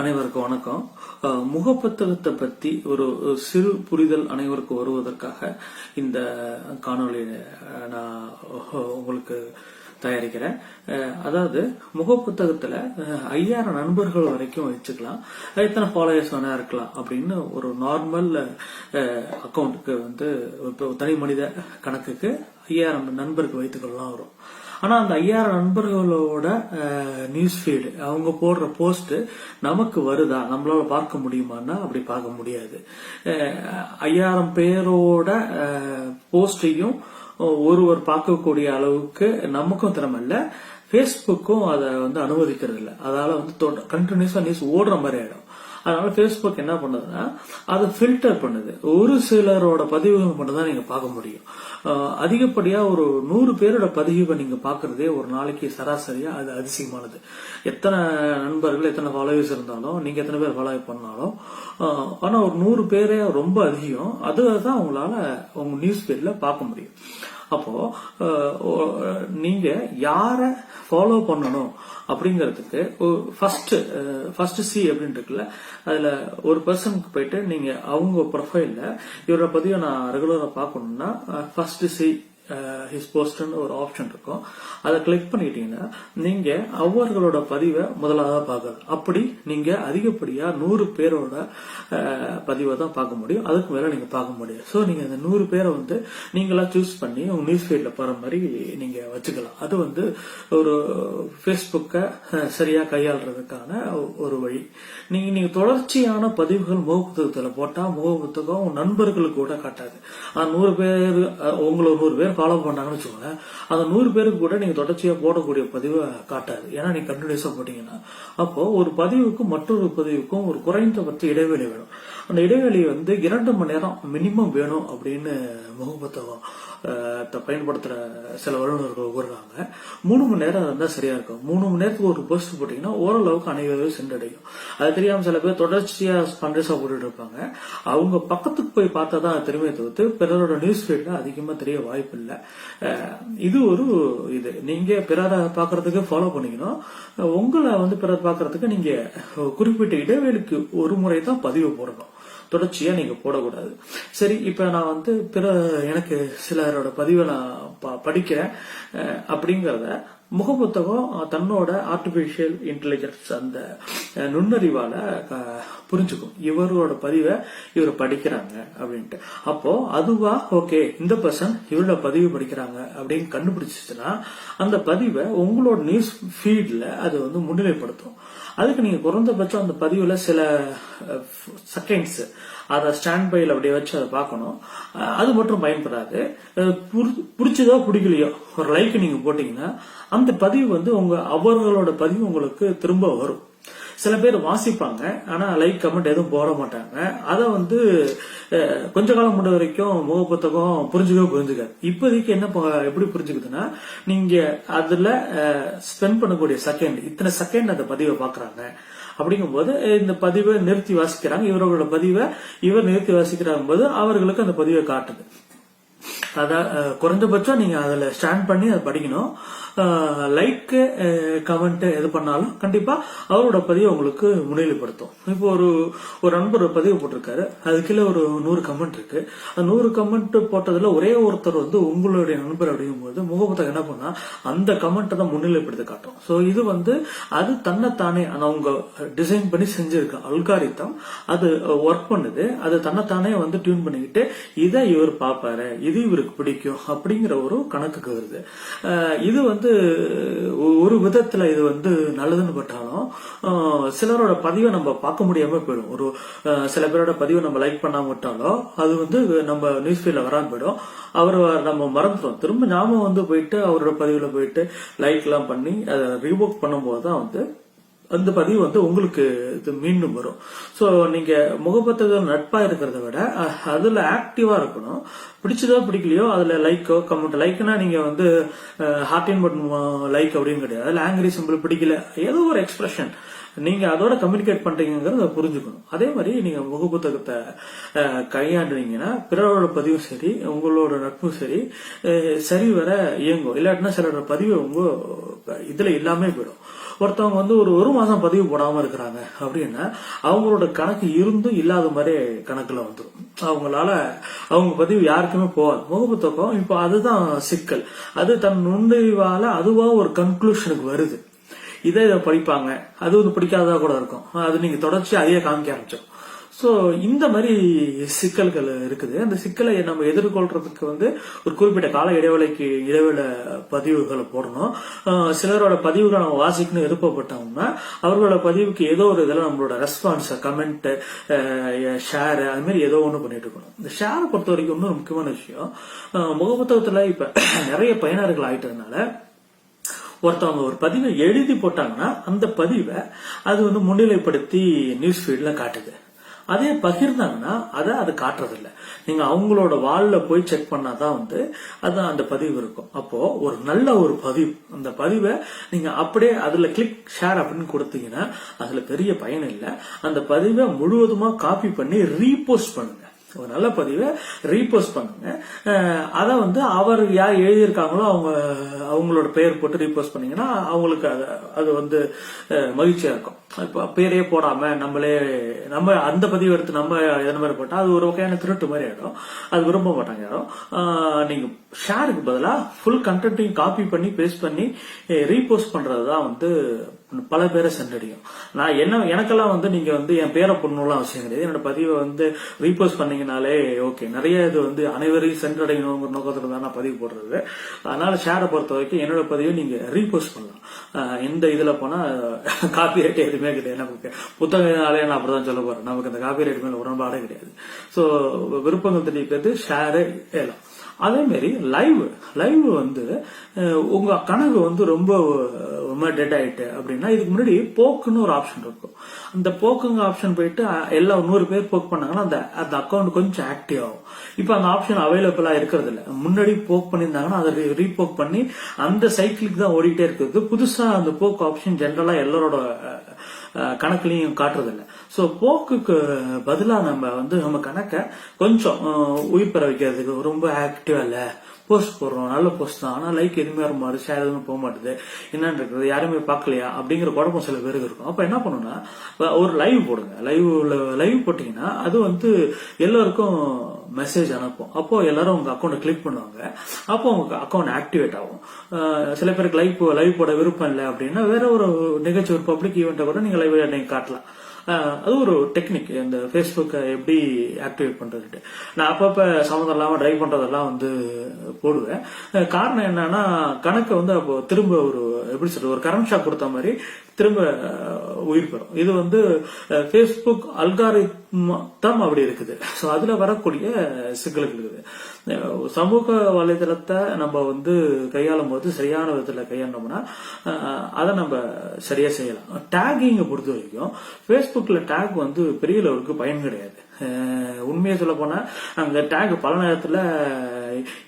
அனைவருக்கும் வணக்கம். முகப்புத்தகத்தை பத்தி ஒரு சிறு புரிதல் அனைவருக்கும் வருவதற்காக இந்த காணொளியை நான் உங்களுக்கு தயாரிக்கிறேன். அதாவது முகப்புத்தகத்துல ஐயாயிரம் நண்பர்கள் வரைக்கும் வச்சுக்கலாம். எத்தனை ஃபாலோயர்ஸ் வேணா இருக்கலாம் அப்படின்னு ஒரு நார்மல் அக்கௌண்ட்டுக்கு வந்து தனி மனித கணக்குக்கு ஐயாயிரம் நண்பருக்கு வைத்துக்கொள்ளலாம் வரும். ஆனால் அந்த ஐயாயிரம் நண்பர்களோட நியூஸ் ஃபீடு அவங்க போடுற போஸ்ட் நமக்கு வருதா? நம்மளால பார்க்க முடியுமான்னா அப்படி பார்க்க முடியாது. ஐயாயிரம் பேரோட போஸ்டையும் ஒருவர் பார்க்கக்கூடிய அளவுக்கு நமக்கும் திறமை ஃபேஸ்புக்கும் அதை வந்து அனுமதிக்கிறது இல்லை அதால வந்து கண்டினியூஸா நியூஸ் ஓடுற மாதிரி ஆயிடும். அதனால ஃபேஸ்புக் என்ன பண்ணுதுன்னா அதை ஃபில்டர் பண்ணுது. ஒரு சிலரோட பதிவுகள் மட்டும் தான் நீங்க பார்க்க முடியும். அதிகப்படியா ஒரு நூறு பேரோட பதிவை நீங்க பாக்குறதே ஒரு நாளைக்கு சராசரியா அது அதிசயமானது. எத்தனை நண்பர்கள் எத்தனை ஃபாலோவர்ஸ் இருந்தாலும் நீங்க எத்தனை பேர் ஃபாலோ பண்ணாலும் ஆனா ஒரு நூறு பேரே ரொம்ப அதிகம். அதுதான் உங்களால உங்க நியூஸ் பேர்ல பார்க்க முடியும். அப்போ நீங்க யார ஃபாலோ பண்ணணும் அப்படிங்கிறதுக்கு ஃபர்ஸ்ட் ஃபர்ஸ்ட் சி அப்படின்னு இருக்குல்ல அதுல ஒரு பர்சனுக்கு போயிட்டு நீங்க அவங்க ப்ரொஃபைல்ல இவரோட பதிவை நான் ரெகுலரா பார்க்கணும்னா ஃபர்ஸ்ட் சி ஹிஸ் போஸ்ட்னு ஒரு ஆப்ஷன் இருக்கும். அதை கிளிக் பண்ணிட்டீங்கன்னா நீங்க அவர்களோட பதிவை முதலாக பார்க்கலாம் அப்படி நீங்க அதிகப்படியா நூறு பேரோட பதிவை தான் பார்க்க முடியும். அதுக்கு மேல நீங்க பார்க்க முடியும் ஸோ நீங்க அந்த நூறு பேரை வந்து நீங்களா சூஸ் பண்ணி உங்க நியூஸ் ஃபீல்ட்ல போற மாதிரி நீங்க வச்சுக்கலாம். அது வந்து ஒரு ஃபேஸ்புக்கை சரியா கையாளுறதுக்கான ஒரு வழி. நீங்க நீங்க தொடர்ச்சியான பதிவுகள் முகப்புத்தகத்துல போட்டா முகப்புத்தகம் நண்பர்களுக்கு கூட காட்டாது. நூறு பேர் உங்களை நூறு பேர் ஃபாலோ பண்ணாங்கன்னு வச்சுக்கோங்க. அந்த நூறு பேருக்கு கூட நீங்க தொடர்ச்சியா போடக்கூடிய பதிவை காட்டாது. ஏன்னா நீ கண்டினியூஸா போட்டீங்கன்னா அப்போ ஒரு பதிவுக்கும் மற்றொரு பதிவுக்கும் ஒரு குறைந்தபட்ச இடைவெளி வேணும். அந்த இடைவெளி வந்து இரண்டு மணி நேரம் மினிமம் வேணும் அப்படின்னு முகப்புத்தகம் பயன்படுத்துற சில வல்லுநர்கள் கூறுறாங்க. மூணு மணி நேரம் இருந்தா சரியா இருக்கும். மூணு மணி நேரத்துக்கு ஒரு போஸ்ட் போட்டீங்கன்னா ஓரளவுக்கு அனைவரும் சென்றடையும். அது தெரியாம சில பேர் தொடர்ச்சியா ஸ்பண்டஸா போட்டுட்டு இருப்பாங்க. அவங்க பக்கத்துக்கு போய் பார்த்தா தான் அது தெரியுமே தவிர்த்து பிறரோட நியூஸ் ஃபீட்ல அதிகமா தெரிய வாய்ப்பு இல்லை இது ஒரு இது. நீங்க பிறரை பாக்குறதுக்கு ஃபாலோ பண்ணிக்கணும். உங்களை வந்து பிறர் பாக்குறதுக்கு நீங்க குறிப்பிட்ட இடைவெளிக்கு ஒரு முறை தான் பதிவு போடணும். தொடர்ச்சியா நீங்க போடக்கூடாது. சரி இப்ப நான் வந்து பிற எனக்கு சிலரோட பதிவை நான் ப- படிக்கிறேன். அப்படிங்கிறத அப்படிங்கறத முகப்புத்தகம் தன்னோட ஆர்டிபிஷியல் இன்டெலிஜென்ஸ் அந்த நுண்ணறிவால புரிஞ்சுக்கும். இவரோட பதிவை இவர் படிக்கிறாங்க அப்படின்ட்டு. அப்போ அதுவா ஓகே இந்த பர்சன் இவரோட பதிவு படிக்கிறாங்க அப்படின்னு கண்டுபிடிச்சிச்சுன்னா அந்த பதிவை உங்களோட நியூஸ் ஃபீட்ல அது வந்து முன்னிலைப்படுத்தும். அதுக்கு நீங்க குறைந்தபட்சம் அந்த பதிவுல சில செகண்ட்ஸ் அதை ஸ்டாண்ட் பைல அப்படியே வச்சு அதை பார்க்கணும். அது மட்டும் பயன்படாது. அஹ் பிடிச்சதோ பிடிக்கலையோ ஒரு லைக் நீங்க போட்டீங்கன்னா அந்த பதிவு வந்து உங்க அவர்களோட பதிவு உங்களுக்கு திரும்ப வரும். சில பேர் வாசிப்பாங்க ஆனா லைக் கமெண்ட் எதுவும் போட மாட்டாங்க. அதை வந்து கொஞ்ச காலம் முன்ன வரைக்கும் முக புத்தகம் புரிஞ்சுக்கவே புரிஞ்சுக்காது. இப்போதைக்கு என்ன ப- எப்படி புரிஞ்சுக்குதுன்னா நீங்க அதுல ஸ்பெண்ட் பண்ணக்கூடிய செகண்ட் இத்தனை செகண்ட் அந்த பதிவை பாக்குறாங்க. அப்படிங்கும்போது இந்த பதிவை நிறுத்தி வாசிக்கிறாங்க. இவர்களோட பதிவை இவர் நிறுத்தி வாசிக்கிறாங்க போது அவர்களுக்கு அந்த பதிவை காட்டுது. அதான் குறைந்தபட்சம் நீங்க அதுல ஸ்டாண்ட் பண்ணி அதை படிக்கணும். லைக் கமெண்ட் எது பண்ணாலும் கண்டிப்பா அவரோட பதிவை உங்களுக்கு முன்னிலைப்படுத்தும். இப்போ ஒரு ஒரு நண்பர் பதிவு போட்டிருக்காரு. அது கீழே ஒரு நூறு கமெண்ட் இருக்கு. அந்த நூறு கமெண்ட் போட்டதுல ஒரே ஒருத்தர் வந்து உங்களுடைய நண்பர் அப்படிங்கும்போது முகப்புத்தகம் என்ன பண்ணா அந்த கமெண்ட்டை தான் முன்னிலைப்படுத்தி காட்டும். ஸோ இது வந்து அது தன்னைத்தானே அவங்க டிசைன் பண்ணி செஞ்சிருக்க அல்காரித்தம் அது ஒர்க் பண்ணுது. அது தன்னைத்தானே வந்து டியூன் பண்ணிக்கிட்டு இதை இவர் பார்ப்பாரு. இது இவருக்கு பிடிக்கும். அப்படிங்கிற ஒரு கணக்குக்கு வருது. இது வந்து வந்து ஒரு விதத்துல இது வந்து நல்லதுன்னு பட்டாலும் சிலரோட பதிவை நம்ம பார்க்க முடியாம போயிடும். ஒரு சில பேரோட பதிவை நம்ம லைக் பண்ணாம விட்டாலும் அது வந்து நம்ம நியூஸ் ஃபீல்ட்ல வராம போயிடும். அவர் நம்ம மறந்துடும் திரும்ப ஞாபகம் வந்து போயிட்டு அவரோட பதிவுல போயிட்டு லைக் எல்லாம் பண்ணி அதை ரீவோக் பண்ணும்போது தான் வந்து அந்த பதிவு வந்து உங்களுக்கு இது மீண்டும் வரும். ஸோ நீங்க முகப்பத்தகம் நட்பா இருக்கிறத விட அதுல ஆக்டிவா இருக்கணும். பிடிச்சதோ பிடிக்கலையோ அதுல லைக்கோ கமெண்ட் லைக்னா நீங்க வந்து ஹார்டின் பட்டன் லைக் அப்படின்னு கிடையாது. அதுல ஆங்கிரி சிம்பிள் பிடிக்கல ஏதோ ஒரு எக்ஸ்பிரஷன் நீங்க அதோட கம்யூனிகேட் பண்றீங்கிறத புரிஞ்சுக்கணும். அதே மாதிரி நீங்க முகப்புத்தகத்தை புத்தகத்தை கையாண்டுனீங்கன்னா பிறரோட பதிவும் சரி உங்களோட நட்பும் சரி சரி வர இயங்கும். இல்லாட்டினா சிலரோட பதிவு உங்க இதுல இல்லாம போயிடும். ஒருத்தவங்க வந்து ஒரு ஒரு மாசம் பதிவு போடாம இருக்கிறாங்க. அப்படின்னா அவங்களோட கணக்கு இருந்தும் இல்லாத மாதிரி கணக்குல வந்துடும் அவங்களால அவங்க பதிவு யாருக்குமே போகாது. முகப்புத்தகம் இப்போ அதுதான் சிக்கல். அது தன் நுண்ணிவால அதுவா ஒரு கன்க்ளூஷனுக்கு வருது. இதை இதை படிப்பாங்க. அது வந்து பிடிக்காததா கூட இருக்கும். அது நீங்க தொடர்ச்சி அதையே காமிக்க ஆரம்பிச்சோம் ஸோ இந்த மாதிரி சிக்கல்கள் இருக்குது. அந்த சிக்கலை நம்ம எதிர்கொள்றதுக்கு வந்து ஒரு குறிப்பிட்ட கால இடைவேளைக்கு இடைவெள பதிவுகளை போடணும். சிலரோட பதிவுகளை நம்ம வாசிக்கணும் விருப்பப்பட்டோம்னா அவர்களோட பதிவுக்கு ஏதோ ஒரு இதில் நம்மளோட ரெஸ்பான்ஸ் கமெண்ட் ஷேர் அது மாதிரி ஏதோ ஒன்று பண்ணிட்டு இருக்கணும். இந்த ஷேரை பொறுத்த வரைக்கும் இன்னொரு முக்கியமான விஷயம். முகப்புத்தகத்தில் இப்போ நிறைய பயனர்கள் ஆயிட்டதுனால ஒருத்தவங்க ஒரு பதிவை எழுதி போட்டாங்கன்னா அந்த பதிவை அது வந்து முன்னிலைப்படுத்தி நியூஸ் ஃபீட்ல காட்டுது. அதே பகிர்ந்தாங்கன்னா அதை அது காட்டுறதில்ல. நீங்க அவங்களோட வால்ல போய் செக் பண்ணாதான் வந்து அது அந்த பதிவு இருக்கும். அப்போ ஒரு நல்ல ஒரு பதிவு. அந்த பதிவை நீங்க அப்படியே அதுல கிளிக் ஷேர் அப்படின்னு கொடுத்தீங்கன்னா அதுல பெரிய பயன் இல்லை. அந்த பதிவை முழுவதுமா காப்பி பண்ணி ரீபோஸ்ட் பண்ணுங்க. ஒரு நல்ல பதிவை ரீபோஸ்ட் பண்ணுங்க. அதை வந்து அவர் யார் எழுதியிருக்காங்களோ அவங்க அவங்களோட பெயர் போட்டு ரீபோஸ்ட் பண்ணீங்கன்னா அவங்களுக்கு அது அது வந்து மகிழ்ச்சியா இருக்கும். இப்போ பேரே போடாம நம்மளே நம்ம அந்த பதிவு எடுத்து நம்ம எதன மாதிரி போட்டால் அது ஒரு வகையான திருட்டு மாதிரி ஆகிடும் அது விரும்ப மாட்டாங்க யாரும் நீங்கள் நீங்க ஷேருக்கு பதிலாக ஃபுல் கண்டென்ட்டையும் காப்பி பண்ணி பேஸ்ட் பண்ணி ரீபோஸ்ட் பண்றது தான் வந்து பல பேரை சென்றடையும். நான் என்ன எனக்கெல்லாம் வந்து நீங்க வந்து என் பேரை பொண்ணுலாம் அவசியம் கிடையாது. என்னோட பதிவை வந்து ரீபோஸ்ட் பண்ணீங்கனாலே ஓகே நிறைய இது வந்து அனைவரையும் சென்றடையணுங்கிற நோக்கத்துல தான் நான் பதிவு போடுறது. அதனால ஷேரை பொறுத்த வரைக்கும் என்னோட பதிவை நீங்க ரீபோஸ்ட் பண்ணலாம். இந்த இதுல போனா காப்பி ரைட் எதுவுமே கிடையாது. நமக்கு புத்தகனாலே நான் அப்படிதான் சொல்ல போறேன். நமக்கு இந்த காப்பி ரைட் மேல உடன்பாடே கிடையாது. சோ விருப்பங்கள் தெரிவிக்கிறது ஷேரு ஏலாம். அதே மாதிரி லைவ் லைவ் வந்து உங்கள் உங்க கணக்கு வந்து ரொம்ப ரொம்ப டெட் ஆயிட்டு அப்படின்னா இதுக்கு முன்னாடி போக்குன்னு ஒரு ஆப்ஷன் இருக்கும். அந்த போக்குங்க ஆப்ஷன் போயிட்டு எல்லா நூறு பேர் போக் பண்ணாங்கன்னா அந்த அந்த அக்கௌண்ட் கொஞ்சம் ஆக்டிவ் ஆகும். இப்போ அந்த ஆப்ஷன் அவைலபிளா இருக்கிறது இல்லை முன்னாடி போக் பண்ணியிருந்தாங்கன்னா அதை ரீபோக் பண்ணி அந்த சைக்கிளுக்கு தான் ஓடிட்டே இருக்குது புதுசா அந்த போக் ஆப்ஷன் ஜென்ரலா எல்லாரோட கணக்குலையும் காட்டுறதில்ல. ஸோ போக்குக்கு பதிலாக நம்ம வந்து நம்ம கணக்கை கொஞ்சம் உயிர்பெற உயிர் வைக்கிறதுக்கு ரொம்ப ஆக்டிவா இல்லை போஸ்ட் போடுறோம் நல்ல போஸ்ட் தான். ஆனால் லைக் எதுவுமே வர மாதிரி ஷேர் எதுவுமே போக மாட்டேது என்னன்னு இருக்குது யாருமே பார்க்கலையா? அப்படிங்கிற குழப்பம் சில பேருக்கு இருக்கும். அப்போ என்ன பண்ணணும்னா ஒரு லைவ் போடுங்க. லைவ் லைவ் போட்டீங்கன்னா அது வந்து எல்லாருக்கும் மெசேஜ் அனுப்பும். அப்போ எல்லாரும் உங்க அக்கௌண்ட் கிளிக் பண்ணுவாங்க. அப்போ உங்க அக்கௌண்ட் ஆக்டிவேட் ஆகும். சில பேருக்கு லைவ் லைவ் போட விருப்பம் இல்லை அப்படின்னா வேற ஒரு நிகழ்ச்சி ஒரு பப்ளிக் ஈவெண்ட்டை கூட நீங்க லைவ் நீங்க காட்டலாம். அது ஒரு டெக்னிக் இந்த ஃபேஸ்புக்கை எப்படி ஆக்டிவேட் பண்றதுட்டு நான் அப்பப்ப சம்மந்தம் இல்லாம ட்ரைவ் பண்றதெல்லாம் வந்து போடுவேன். காரணம் என்னன்னா கணக்கை வந்து அப்போ திரும்ப ஒரு எப்படி சொல்றது ஒரு கரண்ட் ஷாக் கொடுத்த மாதிரி திரும்ப உயிர் பெறும். இது வந்து ஃபேஸ்புக் அல்காரித்தம் அப்படி இருக்குது. ஸோ அதில் வரக்கூடிய சிக்கல்கள் இருக்குது. சமூக வலைதளத்தை நம்ம வந்து கையாளும் போது சரியான விதத்தில் கையாண்டோம்னா அதை நம்ம சரியா செய்யலாம். டேகிங்கை பொறுத்த வரைக்கும் ஃபேஸ்புக்கில் டேக் வந்து பெரிய லெவலுக்கு பயன் கிடையாது. உண்மையை சொல்ல போனா அங்க டேக் பல நேரத்துல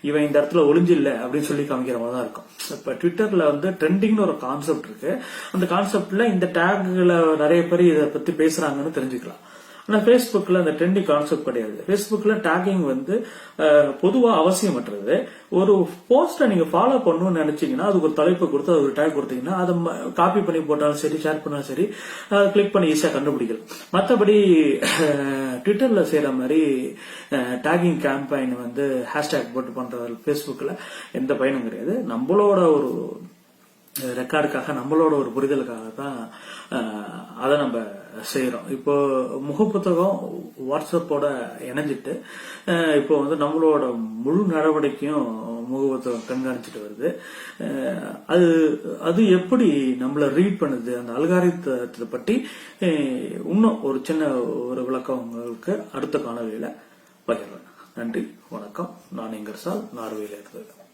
இவன் இந்த இடத்துல ஒளிஞ்சில்ல அப்படின்னு சொல்லி காமிக்கிற மாதிரி தான் இருக்கும். இப்ப ட்விட்டர்ல வந்து ட்ரெண்டிங்னு ஒரு கான்செப்ட் இருக்கு. அந்த கான்செப்ட்ல இந்த டேக்ல நிறைய பேர் இதை பத்தி பேசுறாங்கன்னு தெரிஞ்சுக்கலாம். ஆனா ஃபேஸ்புக்ல அந்த ட்ரெண்டிங் கான்செப்ட் கிடையாது. ஃபேஸ்புக்ல டேக்கிங் வந்து பொதுவா அவசியமற்றது. ஒரு போஸ்டை நீங்க ஃபாலோ பண்ணணும்னு நினைச்சீங்கன்னா அதுக்கு ஒரு தலைப்பு கொடுத்து அது ஒரு டேக் கொடுத்தீங்கன்னா அதை காப்பி பண்ணி போட்டாலும் சரி ஷேர் பண்ணாலும் சரி கிளிக் பண்ணி ஈஸியா கண்டுபிடிக்கலாம். மற்றபடி ட்விட்டர்ல செய்யற மாதிரி டேகிங் கேம்பெயின் வந்து ஹேஷ்டேக் போட்டு பண்றது ஃபேஸ்புக்ல எந்த பயனும் கிடையாது. நம்மளோட ஒரு ரெக்கார்டுக்காக நம்மளோட ஒரு புரிதலுக்காக தான் அதை நம்ம செய்கிறோம் இப்போ முகப்புத்தகம் வாட்ஸ்அப்போட இணைஞ்சிட்டு இப்போ வந்து நம்மளோட முழு நடவடிக்கையும் முகப்புத்தகம் கண்காணிச்சிட்டு வருது. அது அது எப்படி நம்மளை ரீட் பண்ணுது? அந்த அல்காரித்தத்தை பற்றி இன்னும் ஒரு சின்ன ஒரு விளக்கம் உங்களுக்கு அடுத்த காணொலியில் பகிர்றேன். நன்றி வணக்கம். நான் எங்கர்சால் நார்வேல இருக்கிறேன்